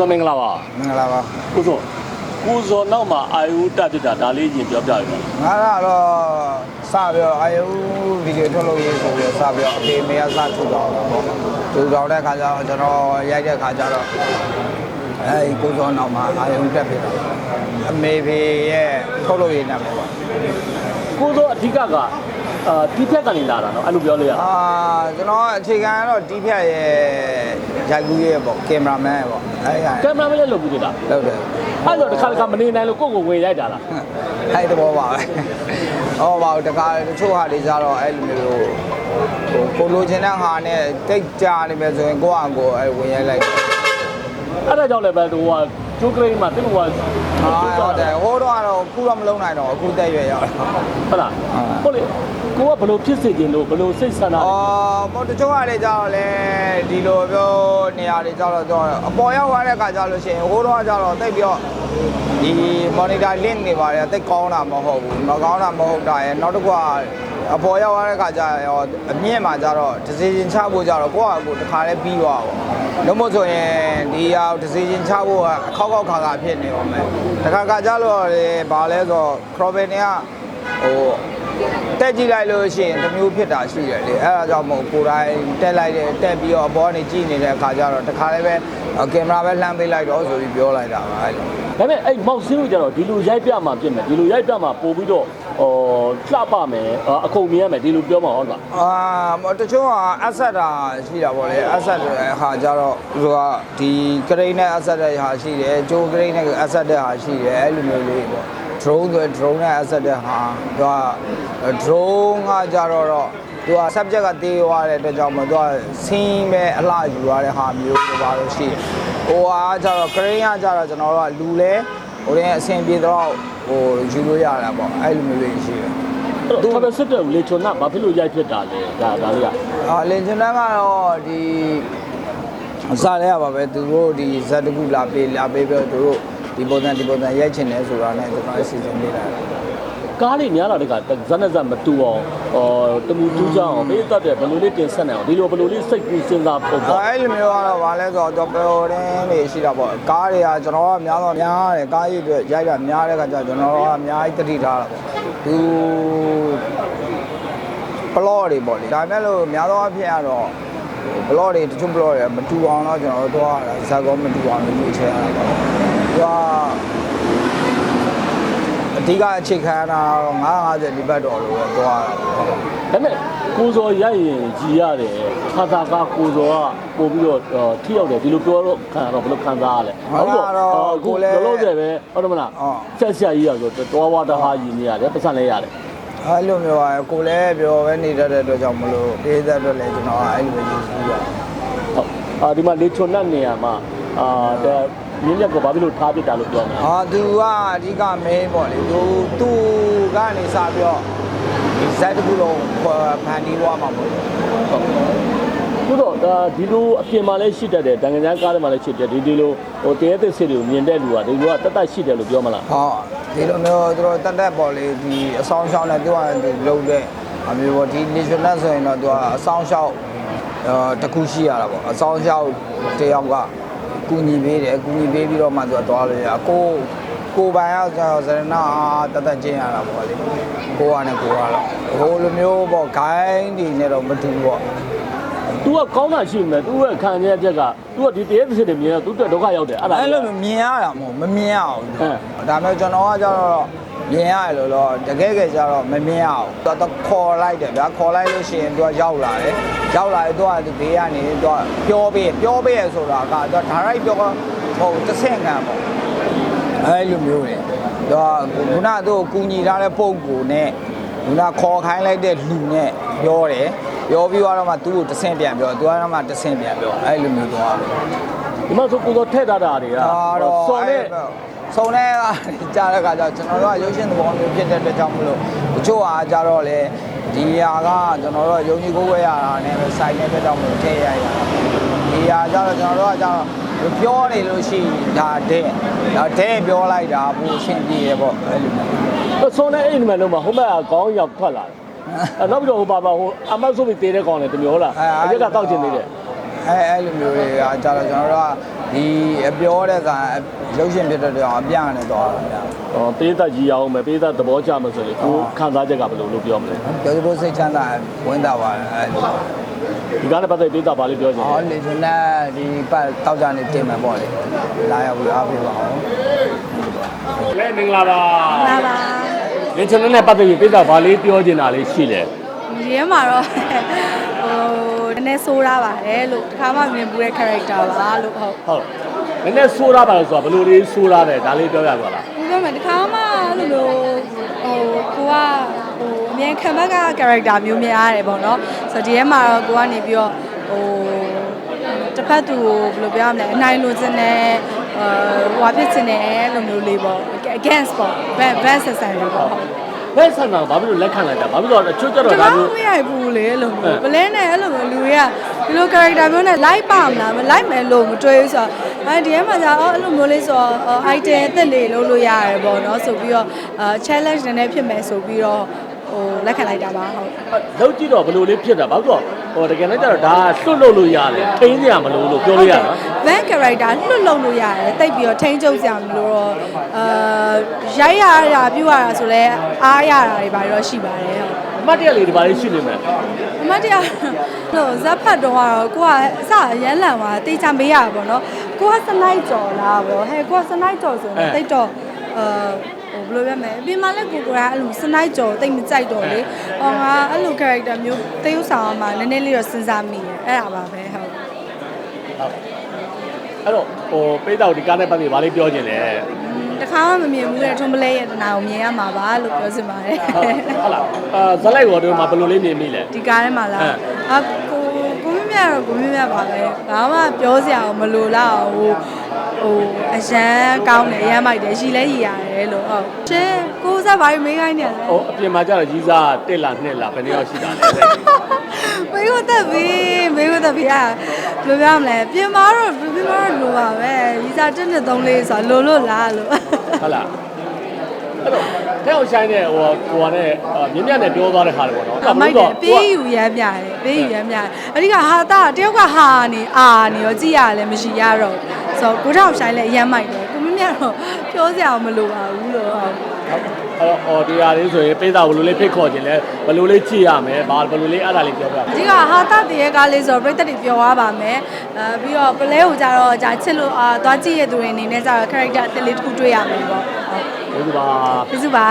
စောမင်္ဂလာပါမင်္ဂလာပါကိုစောကိုစောနောက်မှာအာယုတက်ဖြစ်တာဒါလေးရင်ပြောပြရအောင်ငါကတော့စပြီးတော့အာယုဗီဒီယိုထုတ်လို့ရေးဆိုပြီးတော့စပြီးတော့အဖေမေကစထူတော့တာပေါ့ထူတော့တဲ့ခါကျတော့ကျွန်တော်ရိုက်တဲ့ခါကျတော့အဲဒီကိုစောနောက်မှာအာယုတက်ဖြစ်တာအမေဖေရဲ့ထုတ်လို့ရေးနာမည်ပေါ့ကိုစောအဓိကက အာဒီဖြတ်ကနေလာတာနော်အဲ့လိုပြောလို့ရအာကျွန်တော်အခြေခံကတော့တီးဖြတ်ရဲ့ရိုက်ကူးရဲ့ပေါ့ကင်မရာမန်ရဲ့ပေါ့အဲဒီကကင်မရာမန်လည်းလုပ်ပြီးသေးတာလုပ်တယ်အဲ့တော့တစ်ခါတစ်ခါမနေနိုင်လို့ကိုယ့်ကိုယ်ဝင်ရိုက်တာလားအဲ့ဒီဘောပါပဲဟောပါတကားတချို့ဟာတွေကြတော့အဲ့လိုမျိုးဟိုကိုလိုချင်တဲ့ဟာနဲ့တိတ်ကြနေမယ်ဆိုရင်ကိုယ့်အကိုအဲ့ဝင်ရိုက်လိုက်တယ်အဲ့ဒါကြောင့်လည်းပဲဟိုကကျိုးကရိန်းမှာတိကျကဟာဟုတ်တယ်ဟိုတော့ကတော့ခုတော့မလုံးနိုင်တော့အခုတက်ရွယ်ရောက်တော့ဟုတ်လားဟုတ်လေ ကိုကဘလို့ဖြစ်စေခြင်းလို့ဘလို့စိတ်ဆန္ဒအော်မတချို့ဟာတွေကြတော့လေဒီလိုပြောနေရာတွေကြတော့တော့အပေါ်ရောက်သွားတဲ့အခါကျလို့ရှိရင်ဟိုတော့ကြတော့တိတ်ပြီးတော့ဒီ monitor link တွေပါတယ်တိတ်ကောင်းတာမဟုတ်ဘူးမကောင်းတာမဟုတ်တာရဲ့နောက်တစ်ခုကအပေါ်ရောက်သွားတဲ့အခါကျရောအမြင့်မှာကြတော့ decision ချဖို့ကြတော့ကိုယ့်ဟာကိုယ်တစ်ခါလေးပြီးသွားပါလို့မို့ဆိုရင်ဒီဟာ decision ချဖို့ကအခောက်ခောက်ခါခါဖြစ်နေပါမယ်တခါခါကြတော့လေဘာလဲဆိုတော့ Crowben တွေကဟို တက်ကြည့်လိုက်လို့ရှိရင်တစ်မျိုးဖြစ်တာရှိတယ်လေအဲ့ဒါကြောင့်မို့ကိုယ်တိုင်တက်လိုက်တယ်တက်ပြီးတော့အပေါ်ကနေကြည့်နေတဲ့အခါကျတော့တခါလေးပဲကင်မရာပဲလှမ်းပေးလိုက်တော့ဆိုပြီးပြောလိုက်တာပါအဲ့လိုဒါပေမဲ့အဲ့မောက်ဆင်းလို့ကြတော့ဒီလိုရိုက်ပြမှာဖြစ်မယ်ဒီလိုရိုက်ပြမှာပို့ပြီးတော့ဟောလှပမယ်အခုံမြင်ရမယ်ဒီလိုပြောမှာဟုတ်လားအာတချို့ကအဆက်တာရှိတာပေါ့လေအဆက်တဲ့ဟာကြတော့သူကဒီကရိန်းနဲ့အဆက်တဲ့ဟာရှိတယ်ဂျိုးကရိန်းနဲ့အဆက်တဲ့ဟာရှိတယ်အဲ့လိုမျိုးလေးပေါ့ drone ဆို drone နဲ့အဆက်တဲ့ဟာသူက drone ကကြတော့တော့သူက subject ကတေးသွားတဲ့အတွက်ကြောင့်မို့သူကဆင်းပဲအလှယူရတဲ့ဟာမျိုးတွေပါလို့ရှိတယ်။ဟိုဟာကကြတော့ crane ကကြတော့ကျွန်တော်တို့ကလူလဲဟိုရင်အဆင်ပြေတော့ဟိုယူလို့ရတာပေါ့အဲ့လိုမျိုးလေးရှိတယ်အဲ့တော့ဘာပဲစစ်တယ်လေချွန်နာဘာဖြစ်လို့ရိုက်ဖြစ်တာလဲဒါဒါလေးက။အာလင်ဂျန်နန်ကတော့ဒီအစားလဲရပါပဲသူတို့ဒီဇက်တကူလာပေးလာပေးပြီးတော့သူတို့ ဒီပုံစံဒီပုံစံရိုက်ချင်တယ်ဆိုတာနဲ့ကျွန်တော်အစီအစဉ်လေးလာတာကားလေးများလာတဲ့ကဇက်နဲ့ဇက်မတူအောင်ဟောတမူတူးကြအောင်ဘေးသက်တဲ့ဘယ်လိုလေးတင်ဆက်နိုင်အောင်ဒီလိုဘယ်လိုလေးစိတ်ကူးစဉ်းစားဖို့ပေါ့အဲ့လိုမျိုးကတော့ဗာလဲဆိုတော့တော်တော်တင်းနေရှိတာပေါ့ကားတွေကကျွန်တော်ကများတော့များတယ်ကားကြီးတွေရိုက်တာများတဲ့ခါကျကျွန်တော်ကအများကြီးတတိထားတာပေါ့သူဘလော့တွေပေါ့လေဒါမဲ့လို့များသောအားဖြင့်ကတော့ဘလော့တွေတချို့ဘလော့တွေမတူအောင်တော့ကျွန်တော်တို့တော့ဇက်ကောမတူအောင်လို့ချဲရတာပေါ့ သူကအဓိကအခြေခံတာတော့950ဒီဘတ်တော်လို့ပဲသွားတာပေါ့ဒါပေမဲ့ကိုစောရိုက်ရင်ကြည်ရတယ်ခါသာကကိုစောကပို့ပြီးတော့ထိရောက်တယ်ဒီလိုပြောတော့ခံရတော့ဘယ်လိုခံစားရလဲကိုလည်းလောလောဆယ်ပဲဟုတ်တယ်မလားဆက်ဆက်ကြီးရဆိုတော့ဝါတာဟာကြီးနေရတယ်ပတ်စံလဲရတယ်အဲ့လိုမျိုးပါကိုလည်းပြောပဲနေတတ်တဲ့အတွက်ကြောင့်မလို့ပေးသက်အတွက်လည်းကျွန်တော်အဲ့လိုပဲယူဆပါဟုတ်အာဒီမှာလေချွန်နတ်နေရာမှာအာ ဒါမြင်းမြတ်ကဘာဖြစ်လို့ထားပစ်တာလို့ပြောနေလဲဟာသူကအဓိကမင်းပေါ့လေသူသူကနေစပြီးတော့ဒီဇက်တစ်ခုလုံးဖန်တီးသွားမှာပေါ့လေခုတော့ဒါဒီလိုအပြင်မှာလည်းရှိတတ်တယ်တန်ကြမ်းကားထဲမှာလည်းရှိတယ်ဒီဒီလိုဟိုတဲသက်စစ်တွေကိုမြင်တဲ့လူကဒီလိုကတတ်တတ်ရှိတယ်လို့ပြောမလားဟောဒီလိုမျိုးသူတို့တက်တက်ပေါ့လေဒီအဆောင်ရှောင်းနဲ့သူကသူလုံးတဲ့အမျိုးပေါ့ဒီ national ဆိုရင်တော့သူကအဆောင်ရှောင်းအဲတစ်ခုရှိရတာပေါ့အဆောင်ရှောင်းတယောက်က ကူညီပေးတယ်ကူညီပေးပြီးတော့မှသူကသွားလို့ရကိုကိုပိုင်ရောက်ကျတော့ဇရနာတတ်တတ်ချင်းရတာပေါ့လေကိုကနဲ့ကိုကတော့ဟိုလိုမျိုးပေါ့ဂိုင်းဒီနဲ့တော့မတူဘူးပေါ့ तू ကကောင်းတာရှိမယ် तू ရဲ့ခံရချက်က तू ကဒီတဲသက်စစ်တွေမြင်တော့ तू တက်ဒုက္ခရောက်တယ်အဲ့ဒါ အဲ့လိုမျိုးမြင်ရတာမဟုတ်မမြင်ရအောင် ဟမ် ဒါမျိုးကျွန်တော်ကကျတော့မြင်ရတယ်လို့တော့တကယ်ကယ်ကျတော့မမြင်ရအောင်တော်တော်ခေါ်လိုက်တယ်ဗျာခေါ်လိုက်လို့ရှိရင်သူကရောက်လာတယ် ရောက်လာရင်သူကဒီဘေးကနေသူကပြောပေးပြောပေးရဆိုတာကသူက direct ပြောဟိုတစ်ဆင့်ခံပေါ့အဲ့လိုမျိုးတွေသူကခုနကသူ့ကိုကူညီထားတဲ့ပုံကိုနဲ့ခုနခေါ်ခိုင်းလိုက်တဲ့လူနဲ့ပြောတယ်ပြောပြီးတော့မှသူ့ကိုတစ်ဆင့်ပြန်ပြောသူကတော့မှတစ်ဆင့်ပြန်ပြောအဲ့လိုမျိုးတော့ဒီမှာဆိုကိုတော့ထည့်ထားတာတွေကအာတော့စော်နဲ့ဆုံတဲ့ကကြားတဲ့ကကြောင့်ကျွန်တော်တို့ကရုပ်ရှင်သဘောမျိုးဖြစ်တဲ့အတွက်ကြောင့်မလို့တချို့အားကြတော့လေ ဒီဟာကကျွန်တော်တို့ကယုံကြည်ကိုယ်ဝဲရတာနဲ့ပဲစိုက်တဲ့အတွက်ကြောင့်မလို့ထည့်ရရတာဒီဟာကြတော့ကျွန်တော်တို့ကကြတော့ပြောနေလို့ရှိရင်ဒါတဲ့ဒါတဲ့ပြောလိုက်တာဘို့အဆင်ပြေရပေါ့အဲ့လိုမျိုးစော်နဲ့အဲ့ဒီမှာလုံးမှာဟိုဘက်ကခေါင်းရောက်ထွက်လာတယ်အဲ့နောက်ပြီးတော့ဟိုပါပါဟိုအမတ်ဆိုပြီးတေးတဲ့ကောင်လေတမျိုးဟုတ်လားအရက်ကတောက်ကျင်သေးတယ်အအဲအဲ့လိုမျိုးတွေကကြတော့ကျွန်တော်တို့ကဒီအပြောတဲ့ကရုပ်ရှင်ဖြစ်တဲ့တောင်အပြနဲ့သွားတာဗျာဟော ပေးသက်ကြီးအောင်မယ်ပေးသက်သဘောကျမယ်ဆိုလေကိုခံစားချက်ကဘယ်လိုလို့ပြောမလဲပြောသူတို့စိတ်ချမ်းသာဝင်တာပါအဲ့လိုဒီကားနဲ့ပတ်သက်ပေးသက်ပါလိပြောချင်အော်တယ်လေကျွန်တော်ဒီပတ်တောက်ကြနေတင်မှာပေါ့လေလာရောက်ပြီးအားပေးပါအောင်လဲမင်္ဂလာပါလာပါဒီချန်နယ်နဲ့ပတ်သက်ပြီးပေးသက်ပါလေးပြောချင်တာလေးရှိတယ်ဒီထဲမှာတော့ဟိုနည်းနည်းဆိုးရပါတယ်လို့တစ်ခါမှမြင်ဘူးတဲ့ character ပါလို့ဟုတ်ဟုတ် နည်းနည်းဆိုးရပါလို့ဆိုတာဘယ်လိုလေးဆိုးရတယ်ဒါလေးပြောပြပါလားဒီပြောမယ်တစ်ခါမှအဲ့လိုမျိုးဟိုကိုကဟိုအမြင်ခံဘက်က character မျိုးများရတယ်ပေါ့နော်ဆိုတော့ဒီထဲမှာတော့ကိုကနေပြီးတော့ဟိုတစ်ဖက်သူကိုဘယ်လိုပြောရမလဲအနိုင်လိုချင်တယ်ဟိုဟွာဖြစ်ချင်တယ်အဲ့လိုမျိုးလေးပေါ့ against ပေါ့ van van ဆက်ဆံတယ်ပေါ့ ဟုတ်ဘယ်ဆန်တာဘာဖြစ်လို့လက်ခံလိုက်တာဘာဖြစ်လို့အချွတ်ကြတော့တဒါကောမျိုးင်းမရဘူးလေအဲ့လိုမျိုးပလဲနဲ့အဲ့လိုမျိုးလူတွေကဒီလို character မျိုးနဲ့ like ပါမလားမ like မယ်လို့မတွေးဘူးဆိုတော့အဲဒီထဲမှာじゃအော်အဲ့လိုမျိုးလေးဆိုတော့ item အသက်လေးလုံးလို့ရတယ်ပေါ့နော်ဆိုပြီးတော့အာ challenge နည်းနည်းဖြစ်မယ်ဆိုပြီးတော့ ဟိုလက်ခံလိုက်တာပါဟုတ်လောက်ကြည့်တော့ဘယ်လိုလေးဖြစ်တာဘာလို့ဟိုတကယ်လည်းကျတော့ဒါလွတ်လို့လို့ရတယ်ထိန်းစရာမလိုလို့ပြောလို့ရနော် van character လွတ်လုံလို့ရတယ်တိတ်ပြီးတော့ထိန်းချုပ်စရာမလိုတော့အာရိုက်ရတာပြုရတာဆိုလဲအားရတာတွေပါတော့ရှိပါတယ်ဟုတ်အမှတ်တရလေးဒီပါလေးရှိနေမယ်အမတ်တရားလို့ဇက်ဖတ်တော့ကတော့ကိုကအစရမ်းလန်သွားတေးချမေးရပါဘောနော်ကိုကစလိုက်ကြော်လားဗောဟဲ့ကိုကစလိုက်ကြော်ဆိုတော့တိတ်တော့အာဟို ဘယ်လိုပြောမလဲအပြင်မှာလည်းကိုကိုကအဲ့လိုစလိုက်ကြော်တိတ်မကြိုက်တော့လေဟောငါအဲ့လို character မျိုးတေးဥဆောင်အောင်မှနည်းနည်းလေးတော့စဉ်းစားမိတယ်အဲ့ဒါပါပဲဟုတ်အဲ့တော့ဟိုပိတ်တော့ဒီကားနဲ့ပတ်သက်ဘာလေးပြောချင်လဲတခါမှမမြင်ဘူးတဲ့ထုံးပလဲရဲ့တနာကိုမြင်ရမှာပါလို့ပြောချင်ပါတယ်ဟုတ်လားအာဇက်လိုက်တော်တို့မှာဘယ်လိုလေးမြင်မိလဲဒီကားထဲမှာလားအာကိုကိုမြမြတော့ကိုမြမြပါပဲဘာမှပြောစရာမလိုတော့ဟို ဟိုအရန်ကောင်းတယ်အရန်မိုက်တယ်ရီလဲရီရတယ်လို့ဟုတ်ရှင်ကိုစားဘာမေးခိုင်းနေလဲဟိုအပြင်မှာကျတော့ကြီးစားတက်လာနှစ်လာဘယ်နှစ်ယောက်ရှိတာလဲမေးဖို့တက်ပြီမေးဖို့တက်ပြီอ่ะဘယ်လိုပြောမလဲပြင်မာတော့ပြင်မာတော့လိုပါပဲရီစား1 2 3လေးဆိုတော့လိုလို့လားလို့ဟုတ်လား အဲ့တော့တဲ့အောင်ဆိုင်တဲ့ဟိုဟိုကနဲ့မြင်းမြတ်နဲ့ပြောသွားတဲ့ဟာလေပေါ့နော်အမိုက်တယ်ပေးယူရမ်းပြတယ်ပေးယူရမ်းပြတယ်အဓိကဟာတာတယောက်ကဟာနေအာနေရောကြည့်ရလဲမရှိရတော့ဆိုတော့ကိုထောက်ဆိုင်လဲအရမ်းမိုက်တယ်ကိုမမြတ်တော့ပြောစရာမလိုပါဘူးလို့ဟုတ် အဲ့တော့အော်ဒီဟာလေးဆိုရင်ပိတ်တာဘယ်လိုလေးဖိတ်ခေါ်ခြင်းလဲဘယ်လိုလေးကြည့်ရမယ်ဘာဘယ်လိုလေးအဲ့ဒါလေးပြောပြအဓိကဟာတာတရေကားလေးဆိုတော့ပြိတ္တတွေပျော်သွားပါမယ်အဲပြီးတော့ပလဲကိုကြတော့ဂျာချစ်လို့အာသွားကြည့်ရတဲ့သူတွေအနေနဲ့ကြတော့ character အသစ်လေးတစ်ခုတွေ့ရမယ်ပေါ့ဟုတ်ကျေးဇူးပါ ကျေးဇူးပါ